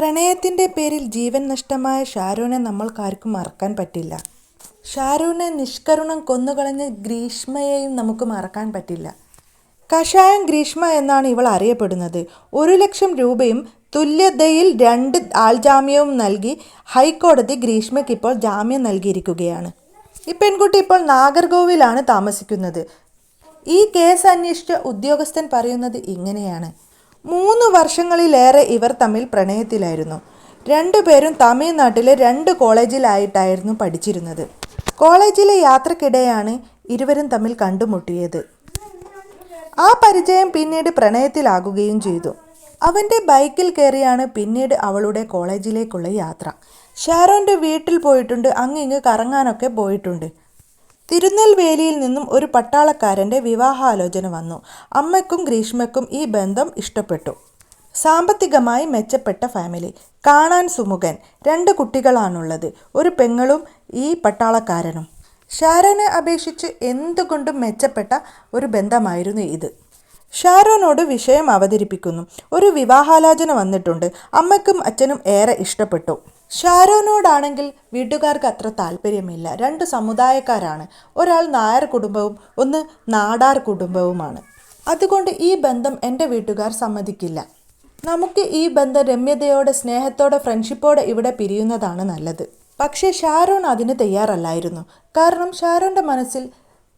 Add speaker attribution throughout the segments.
Speaker 1: പ്രണയത്തിന്റെ പേരിൽ ജീവൻ നഷ്ടമായ ഷാരൂനെ നമ്മൾക്കാർക്കും മറക്കാൻ പറ്റില്ല. ഷാരൂനെ നിഷ്കരുണം കൊന്നുകളഞ്ഞ ഗ്രീഷ്മയെയും നമുക്ക് മറക്കാൻ പറ്റില്ല. കഷായം ഗ്രീഷ്മ എന്നാണ് ഇവൾ അറിയപ്പെടുന്നത്. ഒരു ലക്ഷം രൂപയും തുല്യതയിൽ രണ്ട് ആൾജാമ്യവും നൽകി ഹൈക്കോടതി ഗ്രീഷ്മയ്ക്ക് ഇപ്പോൾ ജാമ്യം നൽകിയിരിക്കുകയാണ്. ഈ പെൺകുട്ടി ഇപ്പോൾ നാഗർകോവിലാണ് താമസിക്കുന്നത്. ഈ കേസ് അന്വേഷിച്ച ഉദ്യോഗസ്ഥൻ പറയുന്നത് ഇങ്ങനെയാണ്. മൂന്ന് വർഷങ്ങളിലേറെ ഇവർ തമ്മിൽ പ്രണയത്തിലായിരുന്നു. രണ്ടുപേരും തമിഴ്നാട്ടിലെ രണ്ട് കോളേജിലായിട്ടായിരുന്നു പഠിച്ചിരുന്നത്. കോളേജിലെ യാത്രക്കിടെയാണ് ഇരുവരും തമ്മിൽ കണ്ടുമുട്ടിയത്. ആ പരിചയം പിന്നീട് പ്രണയത്തിലാകുകയും ചെയ്തു. അവന്റെ ബൈക്കിൽ കയറിയാണ് പിന്നീട് അവളുടെ കോളേജിലേക്കുള്ള യാത്ര. ഷാരോന്റെ വീട്ടിൽ പോയിട്ടുണ്ട് അങ്ങിങ്ങ് കറങ്ങാനൊക്കെ പോയിട്ടുണ്ട്. തിരുനെൽവേലിയിൽ നിന്നും ഒരു പട്ടാളക്കാരന്റെ വിവാഹാലോചന വന്നു. അമ്മയ്ക്കും ഗ്രീഷ്മയ്ക്കും ഈ ബന്ധം ഇഷ്ടപ്പെട്ടു. സാമ്പത്തികമായി മെച്ചപ്പെട്ട ഫാമിലി. കാണാൻ സുമുഖൻ. രണ്ട് കുട്ടികളാണുള്ളത്. ഒരു പെങ്ങളും ഈ പട്ടാളക്കാരനും. ഷാരോനെ അപേക്ഷിച്ച് എന്തുകൊണ്ടും മെച്ചപ്പെട്ട ഒരു ബന്ധമായിരുന്നു ഇത്. ഷാരോനോട് വിഷയം അവതരിപ്പിക്കുന്നു. ഒരു വിവാഹാലോചന വന്നിട്ടുണ്ട്. അമ്മയ്ക്കും അച്ഛനും ഏറെ ഇഷ്ടപ്പെട്ടു. ഷാരോനോടാണെങ്കിൽ വീട്ടുകാർക്ക് അത്ര താല്പര്യമില്ല. രണ്ട് സമുദായക്കാരാണ്. ഒരാൾ നായർ കുടുംബവും ഒന്ന് നാടാർ കുടുംബവുമാണ്. അതുകൊണ്ട് ഈ ബന്ധം എന്റെ വീട്ടുകാർ സമ്മതിക്കില്ല. നമുക്ക് ഈ ബന്ധം രമ്യതയോടെ സ്നേഹത്തോടെ ഫ്രണ്ട്ഷിപ്പോടെ ഇവിടെ പിരിയുന്നതാണ് നല്ലത്. പക്ഷേ ഷാരോൺ അതിന് തയ്യാറല്ലായിരുന്നു. കാരണം ഷാരോന്റെ മനസ്സിൽ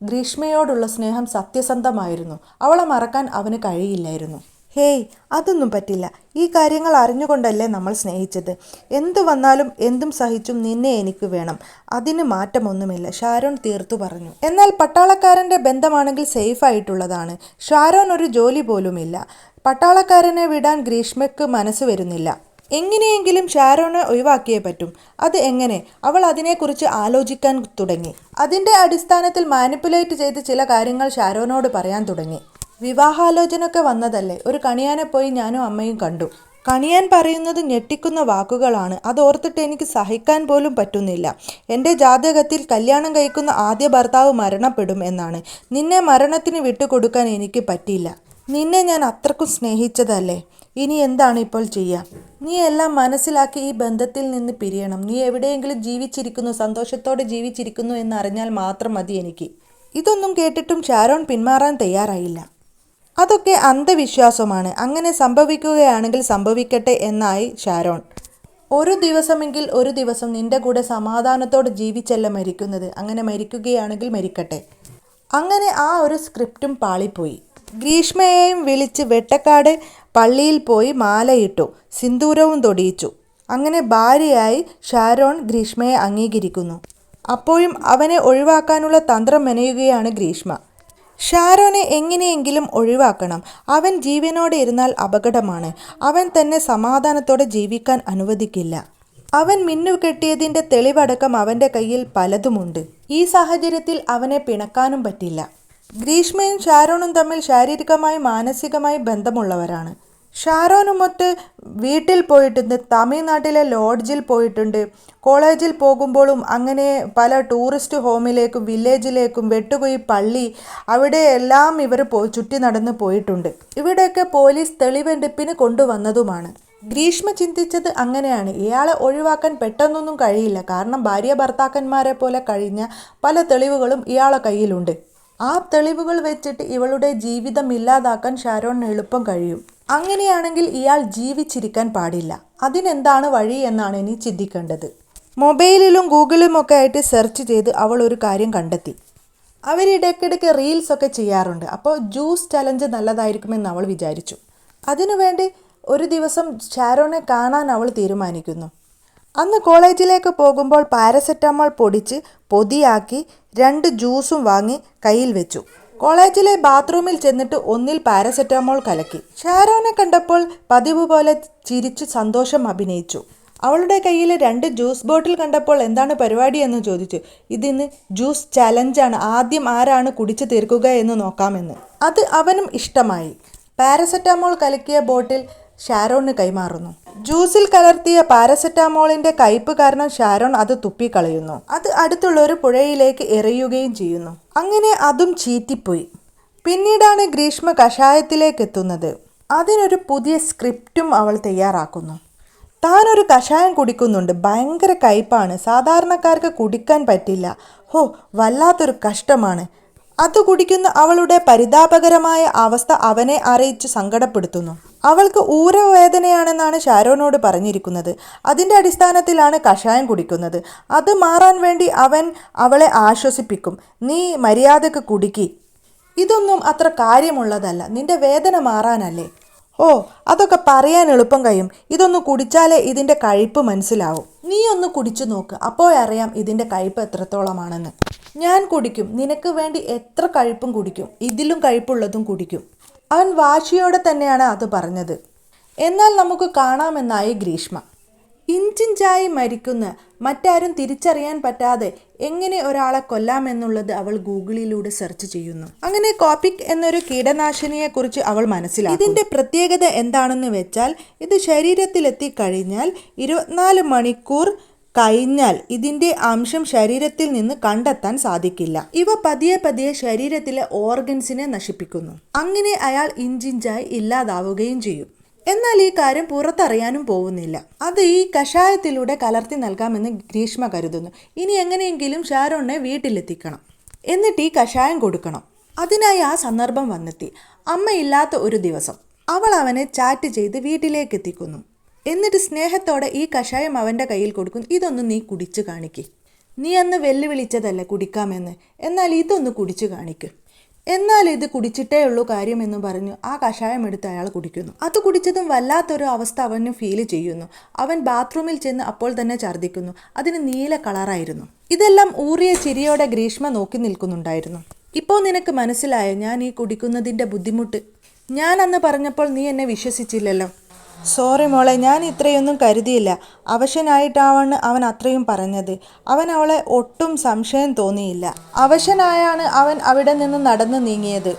Speaker 1: ഗ്രീഷ്മയോടുള്ള സ്നേഹം സത്യസന്ധമായിരുന്നു. അവളെ മറക്കാൻ അവന് കഴിയില്ലായിരുന്നു. ഹേയ് അതൊന്നും പറ്റില്ല. ഈ കാര്യങ്ങൾ അറിഞ്ഞുകൊണ്ടല്ലേ നമ്മൾ സ്നേഹിച്ചത്. എന്തു വന്നാലും എന്തും സഹിച്ചും നിന്നെ എനിക്ക് വേണം. അതിന് മാറ്റമൊന്നുമില്ല. ഷാരോൺ തീർത്തു പറഞ്ഞു. എന്നാൽ പട്ടാളക്കാരന്റെ ബന്ധമാണെങ്കിൽ സേഫ് ആയിട്ടുള്ളതാണ്. ഷാരോൺ ഒരു ജോലി പോലുമില്ല. പട്ടാളക്കാരനെ വിടാൻ ഗ്രീഷ്മയ്ക്ക് മനസ്സ് വരുന്നില്ല. എങ്ങനെയെങ്കിലും ഷാരോനെ ഒഴിവാക്കിയേ പറ്റും. അത് എങ്ങനെ? അവൾ അതിനെക്കുറിച്ച് ആലോചിക്കാൻ തുടങ്ങി. അതിന്റെ അടിസ്ഥാനത്തിൽ മാനിപ്പുലേറ്റ് ചെയ്ത് ചില കാര്യങ്ങൾ ഷാരോനോട് പറയാൻ തുടങ്ങി. വിവാഹാലോചനയൊക്കെ വന്നതല്ലേ? ഒരു കണിയാനെ പോയി ഞാനും അമ്മയും കണ്ടു. കണിയാൻ പറയുന്നത് ഞെട്ടിക്കുന്ന വാക്കുകളാണ്. അതോർത്തിട്ട് എനിക്ക് സഹിക്കാൻ പോലും പറ്റുന്നില്ല. എന്റെ ജാതകത്തിൽ കല്യാണം കഴിക്കുന്ന ആദ്യ ഭർത്താവ് മരണപ്പെടും എന്നാണ്. നിന്നെ മരണത്തിന് വിട്ടുകൊടുക്കാൻ എനിക്ക് പറ്റിയില്ല. നിന്നെ ഞാൻ അത്രക്കും സ്നേഹിച്ചതല്ലേ? ഇനി എന്താണ് ഇപ്പോൾ ചെയ്യുക നീ എല്ലാം മനസ്സിലാക്കി ഈ ബന്ധത്തിൽ നിന്ന് പിരിയണം. നീ എവിടെയെങ്കിലും ജീവിച്ചിരിക്കുന്നു സന്തോഷത്തോടെ ജീവിച്ചിരിക്കുന്നു എന്ന് അറിഞ്ഞാൽ മാത്രം മതി എനിക്ക്. ഇതൊന്നും കേട്ടിട്ടും ഷാരോൺ പിന്മാറാൻ തയ്യാറായില്ല. അതൊക്കെ അന്ധവിശ്വാസമാണ്. അങ്ങനെ സംഭവിക്കുകയാണെങ്കിൽ സംഭവിക്കട്ടെ എന്നായി ഷാരോൺ ഒരു ദിവസമെങ്കിൽ ഒരു ദിവസം നിന്റെ കൂടെ സമാധാനത്തോടെ ജീവിച്ചല്ല മരിക്കുന്നത്. അങ്ങനെ മരിക്കുകയാണെങ്കിൽ മരിക്കട്ടെ. അങ്ങനെ ആ ഒരു സ്ക്രിപ്റ്റും പാളിപ്പോയി. ഗ്രീഷ്മയെയും വിളിച്ച് വെട്ടക്കാട് പള്ളിയിൽ പോയി മാലയിട്ടു സിന്ദൂരവും തൊടിയിച്ചു. അങ്ങനെ ഭാര്യയായി ഷാരോൺ ഗ്രീഷ്മയെ അംഗീകരിക്കുന്നു. അപ്പോഴും അവനെ ഒഴിവാക്കാനുള്ള തന്ത്രം മെനയുകയാണ് ഗ്രീഷ്മ. ഷാരോനെ എങ്ങനെയെങ്കിലും ഒഴിവാക്കണം. അവൻ ജീവനോടെ ഇരുന്നാൽ അപകടമാണ്. അവൻ തന്നെ സമാധാനത്തോടെ ജീവിക്കാൻ അനുവദിക്കില്ല. അവൻ മിന്നുകെട്ടിയതിന്റെ തെളിവടക്കം അവന്റെ കയ്യിൽ പലതുമുണ്ട്. ഈ സാഹചര്യത്തിൽ അവനെ പിണക്കാനും പറ്റില്ല. ഗ്രീഷ്മയും ഷാരോണും തമ്മിൽ ശാരീരികമായി മാനസികമായി ബന്ധമുള്ളവരാണ്. ഷാരോനുമൊത്ത് വീട്ടിൽ പോയിട്ടുണ്ട് തമിഴ്നാട്ടിലെ ലോഡ്ജിൽ പോയിട്ടുണ്ട്. കോളേജിൽ പോകുമ്പോഴും അങ്ങനെ പല ടൂറിസ്റ്റ് ഹോമിലേക്കും വില്ലേജിലേക്കും വെട്ടുകുഴി പള്ളി അവിടെ എല്ലാം ഇവർ പോ ചുറ്റി നടന്ന് പോയിട്ടുണ്ട്. ഇവിടെയൊക്കെ പോലീസ് തെളിവെടുപ്പിന് കൊണ്ടുവന്നതുമാണ്. ഗ്രീഷ്മ ചിന്തിച്ചത് അങ്ങനെയാണ്. ഇയാളെ ഒഴിവാക്കാൻ പെട്ടെന്നൊന്നും കഴിയില്ല. കാരണം ഭാര്യ ഭർത്താക്കന്മാരെ പോലെ കഴിഞ്ഞ പല തെളിവുകളും ഇയാളെ കയ്യിലുണ്ട്. ആ തെളിവുകൾ വെച്ചിട്ട് ഇവളുടെ ജീവിതം ഇല്ലാതാക്കാൻ ഷാരോണിന് എളുപ്പം കഴിയും. അങ്ങനെയാണെങ്കിൽ ഇയാൾ ജീവിച്ചിരിക്കാൻ പാടില്ല. അതിനെന്താണ് വഴി എന്നാണ് ഇനി ചിന്തിക്കേണ്ടത്. മൊബൈലിലും ഗൂഗിളിലും ഒക്കെ ആയിട്ട് സെർച്ച് ചെയ്ത് അവൾ ഒരു കാര്യം കണ്ടെത്തി. അവരിടയ്ക്കിടയ്ക്ക് റീൽസ് ഒക്കെ ചെയ്യാറുണ്ട്. അപ്പോൾ ജ്യൂസ് ചലഞ്ച് നല്ലതായിരിക്കുമെന്ന് അവൾ വിചാരിച്ചു. അതിനുവേണ്ടി ഒരു ദിവസം ഷാരോനെ കാണാൻ അവൾ തീരുമാനിക്കുന്നു. അന്ന് കോളേജിലേക്ക് പോകുമ്പോൾ പാരസെറ്റമോൾ പൊടിച്ച് പൊതിയാക്കി രണ്ട് ജ്യൂസും വാങ്ങി കയ്യിൽ വെച്ചു. കോളേജിലെ ബാത്റൂമിൽ ചെന്നിട്ട് ഒന്നിൽ പാരസെറ്റമോൾ കലക്കി. ഷാരോനെ കണ്ടപ്പോൾ പതിവ് പോലെ ചിരിച്ചു സന്തോഷം അഭിനയിച്ചു. അവളുടെ കയ്യിൽ രണ്ട് ജ്യൂസ് ബോട്ടിൽ കണ്ടപ്പോൾ എന്താണ് പരിപാടി എന്ന് ചോദിച്ചു. ഇതിന്ന് ജ്യൂസ് ചലഞ്ചാണ് ആദ്യം ആരാണ് കുടിച്ചു തീർക്കുക എന്ന് നോക്കാമെന്ന്. അത് അവനും ഇഷ്ടമായി. പാരസെറ്റമോൾ കലക്കിയ ബോട്ടിൽ ഷാരോണിന് കൈമാറുന്നു. ജ്യൂസിൽ കലർത്തിയ പാരസെറ്റാമോളിന്റെ കയ്പ് കാരണം ഷാരോൺ അത് തുപ്പിക്കളയുന്നു. അത് അടുത്തുള്ള ഒരു പുഴയിലേക്ക് എറിയുകയും ചെയ്യുന്നു. അങ്ങനെ അതും ചീറ്റിപ്പോയി. പിന്നീടാണ് ഗ്രീഷ്മ കഷായത്തിലേക്ക് എത്തുന്നത്. അതിനൊരു പുതിയ സ്ക്രിപ്റ്റും അവൾ തയ്യാറാക്കുന്നു. താനൊരു കഷായം കുടിക്കുന്നുണ്ട്. ഭയങ്കര കയ്പാണ്. സാധാരണക്കാർക്ക് കുടിക്കാൻ പറ്റില്ല. ഹോ വല്ലാത്തൊരു കഷ്ടമാണ്. അത് കുടിക്കുന്ന അവളുടെ പരിതാപകരമായ അവസ്ഥ അവനെ അറിയിച്ച് സങ്കടപ്പെടുത്തുന്നു. അവൾക്ക് ഊരവേദനയാണെന്നാണ് ഷാരോനോട് പറഞ്ഞിരിക്കുന്നത്. അതിന്റെ അടിസ്ഥാനത്തിലാണ് കഷായം കുടിക്കുന്നത്. അത് മാറാൻ വേണ്ടി അവൻ അവളെ ആശ്വസിപ്പിക്കും. നീ മര്യാദയ്ക്ക് കുടിക്കി. ഇതൊന്നും അത്ര കാര്യമുള്ളതല്ല. നിന്റെ വേദന മാറാനല്ലേ? ഓ അതൊക്കെ പറയാൻ എളുപ്പം കഴിയും. ഇതൊന്ന് കുടിച്ചാലേ ഇതിന്റെ കഴിപ്പ് മനസ്സിലാവും. നീ ഒന്ന് കുടിച്ചു നോക്ക്. അപ്പോഴറിയാം ഇതിന്റെ കഴിപ്പ് എത്രത്തോളമാണെന്ന്. ഞാൻ കുടിക്കും. നിനക്ക് വേണ്ടി എത്ര കഴിപ്പും കുടിക്കും. ഇതിലും കഴിപ്പുള്ളതും കുടിക്കും. അവൻ വാശിയോടെ തന്നെയാണ് അത് പറഞ്ഞത്. എന്നാൽ നമുക്ക് കാണാമെന്നായി ഗ്രീഷ്മ. ഇഞ്ചിഞ്ചായി മരിക്കുന്ന മറ്റാരും തിരിച്ചറിയാൻ പറ്റാതെ എങ്ങനെ ഒരാളെ കൊല്ലാമെന്നുള്ളത് അവൾ ഗൂഗിളിലൂടെ സെർച്ച് ചെയ്യുന്നു. അങ്ങനെ കോപ്പിക് എന്നൊരു കീടനാശിനിയെക്കുറിച്ച് അവൾ മനസ്സിലാക്കി ഇതിന്റെ പ്രത്യേകത എന്താണെന്ന് വെച്ചാൽ ഇത് ശരീരത്തിലെത്തി കഴിഞ്ഞാൽ ഇരുപത്തിനാല് മണിക്കൂർ കഴിഞ്ഞാൽ ഇതിന്റെ അംശം ശരീരത്തിൽ നിന്ന് കണ്ടെത്താൻ സാധിക്കില്ല. ഇവ പതിയെ പതിയെ ശരീരത്തിലെ ഓർഗൻസിനെ നശിപ്പിക്കുന്നു. അങ്ങനെ അയാൾ ഇഞ്ചിഞ്ചായി ഇല്ലാതാവുകയും ചെയ്യും. എന്നാൽ ഈ കാര്യം പുറത്തറിയാനും പോകുന്നില്ല. അത് ഈ കഷായത്തിലൂടെ കലർത്തി നൽകാമെന്ന് ഗ്രീഷ്മ കരുതുന്നു. ഇനി എങ്ങനെയെങ്കിലും ഷാരോണിനെ വീട്ടിലെത്തിക്കണം. എന്നിട്ട് ഈ കഷായം കൊടുക്കണം. അതിനായി ആ സന്ദർഭം വന്നെത്തി. അമ്മയില്ലാത്ത ഒരു ദിവസം. അവൾ അവനെ ചാറ്റ് ചെയ്ത് വീട്ടിലേക്ക് എത്തിക്കുന്നു. എന്നിട്ട് സ്നേഹത്തോടെ ഈ കഷായം അവന്റെ കയ്യിൽ കൊടുക്കും ഇതൊന്ന് നീ കുടിച്ചു കാണിക്ക്. നീ അന്ന് വെല്ലുവിളിച്ചതല്ല കുടിക്കാമെന്ന്? എന്നാൽ ഇതൊന്ന് കുടിച്ചു കാണിക്കും. എന്നാൽ ഇത് കുടിച്ചിട്ടേ ഉള്ളൂ കാര്യമെന്ന് പറഞ്ഞു ആ കഷായം എടുത്ത് അയാൾ കുടിക്കുന്നു. അത് കുടിച്ചതും വല്ലാത്തൊരു അവസ്ഥ അവന് ഫീൽ ചെയ്യുന്നു. അവൻ ബാത്റൂമിൽ ചെന്ന് അപ്പോൾ തന്നെ ഛർദ്ദിക്കുന്നു. അതിന് നീല കളറായിരുന്നു. ഇതെല്ലാം ഊറിയ ചിരിയോടെ ഗ്രീഷ്മ നോക്കി നിൽക്കുന്നുണ്ടായിരുന്നു. ഇപ്പോൾ നിനക്ക് മനസ്സിലായോ? ഞാൻ ഈ കുടിക്കുന്നതിന്റെ ബുദ്ധിമുട്ട്. ഞാൻ അന്ന് പറഞ്ഞപ്പോൾ നീ എന്നെ വിശ്വസിച്ചില്ലല്ലോ. സോറി മോളെ ഞാൻ ഇത്രയൊന്നും കരുതിയില്ല. അവശനായിട്ടാവാണ് അവൻ അത്രയും പറഞ്ഞത്. അവൻ അവളെ ഒട്ടും സംശയം തോന്നിയില്ല. അവശനായാണ് അവൻ അവിടെ നിന്ന് നടന്നു നീങ്ങിയത്.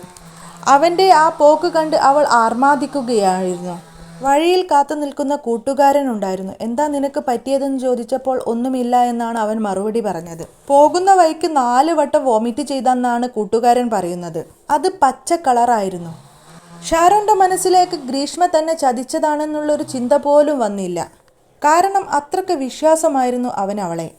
Speaker 1: അവന്റെ ആ പോക്ക് കണ്ട് അവൾ ആർമാദിക്കുകയായിരുന്നു. വഴിയിൽ കാത്തു നിൽക്കുന്ന കൂട്ടുകാരനുണ്ടായിരുന്നു എന്താ നിനക്ക് പറ്റിയതെന്ന് ചോദിച്ചപ്പോൾ ഒന്നുമില്ല എന്നാണ് അവൻ മറുപടി പറഞ്ഞത്. പോകുന്ന വഴിക്ക് നാല് വട്ടം വോമിറ്റ് ചെയ്തെന്നാണ് കൂട്ടുകാരൻ പറയുന്നത്. അത് പച്ച കളറായിരുന്നു. ഷാരോന്റെ മനസ്സിലേക്ക് ഗ്രീഷ്മ തന്നെ ചതിച്ചതാണെന്നുള്ളൊരു ചിന്ത പോലും വന്നില്ല. കാരണം അത്രയ്ക്ക് വിശ്വാസമായിരുന്നു അവൻ അവളെ.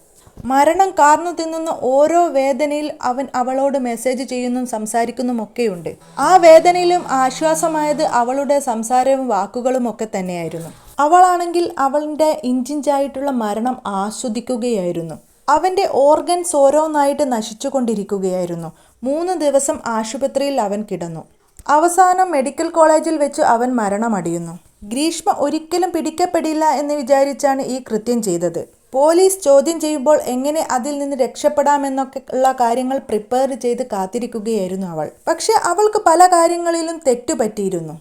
Speaker 1: മരണം കാർന്നു തിന്നുന്ന ഓരോ വേദനയിൽ അവൻ അവളോട് മെസ്സേജ് ചെയ്യുന്നും സംസാരിക്കുന്നും ഒക്കെയുണ്ട്. ആ വേദനയിലും ആശ്വാസമായത് അവളുടെ സംസാരവും വാക്കുകളും ഒക്കെ തന്നെയായിരുന്നു. അവളാണെങ്കിൽ അവളുടെ ഇഞ്ചിഞ്ചായിട്ടുള്ള മരണം ആസ്വദിക്കുകയായിരുന്നു. അവന്റെ ഓർഗൻസ് ഓരോന്നായിട്ട് നശിച്ചുകൊണ്ടിരിക്കുകയായിരുന്നു. മൂന്ന് ദിവസം ആശുപത്രിയിൽ അവൻ കിടന്നു. അവസാനം മെഡിക്കൽ കോളേജിൽ വെച്ച് അവൻ മരണമടിയുന്നു. ഗ്രീഷ്മ ഒരിക്കലും പിടിക്കപ്പെടില്ല എന്ന് വിചാരിച്ചാണ് ഈ കൃത്യം ചെയ്തത്. പോലീസ് ചോദ്യം ചെയ്യുമ്പോൾ എങ്ങനെ അതിൽ നിന്ന് രക്ഷപ്പെടാമെന്നൊക്കെ ഉള്ള കാര്യങ്ങൾ പ്രിപ്പയർ ചെയ്ത് കാത്തിരിക്കുകയായിരുന്നു അവൾ. പക്ഷെ അവൾക്ക് പല കാര്യങ്ങളിലും തെറ്റുപറ്റിയിരുന്നു.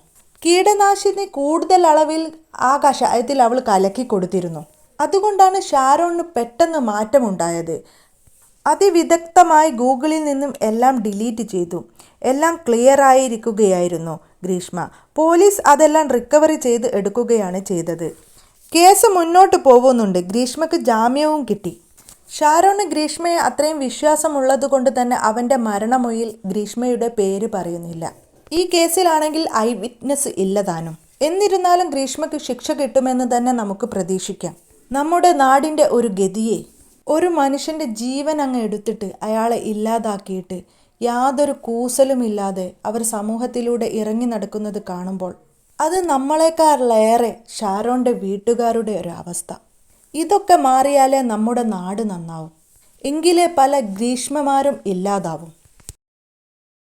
Speaker 1: കീടനാശിനി കൂടുതൽ അളവിൽ ആ കഷായത്തിൽ അവൾ കലക്കി കൊടുത്തിരുന്നു. അതുകൊണ്ടാണ് ഷാരോണിന് പെട്ടെന്ന് മാറ്റമുണ്ടായത്. അതിവിദഗ്ധമായി ഗൂഗിളിൽ നിന്നും എല്ലാം ഡിലീറ്റ് ചെയ്തു. എല്ലാം ക്ലിയർ ആയിരിക്കുകയായിരുന്നു ഗ്രീഷ്മ. പോലീസ് അതെല്ലാം റിക്കവറി ചെയ്ത് എടുക്കുകയാണ് ചെയ്തത്. കേസ് മുന്നോട്ട് പോകുന്നുണ്ട് ഗ്രീഷ്മക്ക് ജാമ്യവും കിട്ടി. ഷാരോണ് ഗ്രീഷ്മയെ അത്രയും വിശ്വാസമുള്ളത് കൊണ്ട് തന്നെ അവന്റെ മരണമൊഴിയിൽ ഗ്രീഷ്മയുടെ പേര് പറയുന്നില്ല. ഈ കേസിലാണെങ്കിൽ ഐ വിറ്റ്നസ് ഇല്ലതാനും എന്നിരുന്നാലും ഗ്രീഷ്മയ്ക്ക് ശിക്ഷ കിട്ടുമെന്ന് തന്നെ നമുക്ക് പ്രതീക്ഷിക്കാം. നമ്മുടെ നാടിന്റെ ഒരു ഗതിയെ ഒരു മനുഷ്യന്റെ ജീവൻ അങ്ങ് എടുത്തിട്ട് അയാളെ ഇല്ലാതാക്കിയിട്ട് യാതൊരു കൂസലുമില്ലാതെ അവർ സമൂഹത്തിലൂടെ ഇറങ്ങി നടക്കുന്നത് കാണുമ്പോൾ അത് നമ്മളെക്കാളിലേറെ ഷാരോന്റെ വീട്ടുകാരുടെ ഒരു അവസ്ഥ. ഇതൊക്കെ മാറിയാലേ നമ്മുടെ നാട് നന്നാവും. എങ്കിലേ പല ഗ്രീഷ്മമാരും ഇല്ലാതാവും.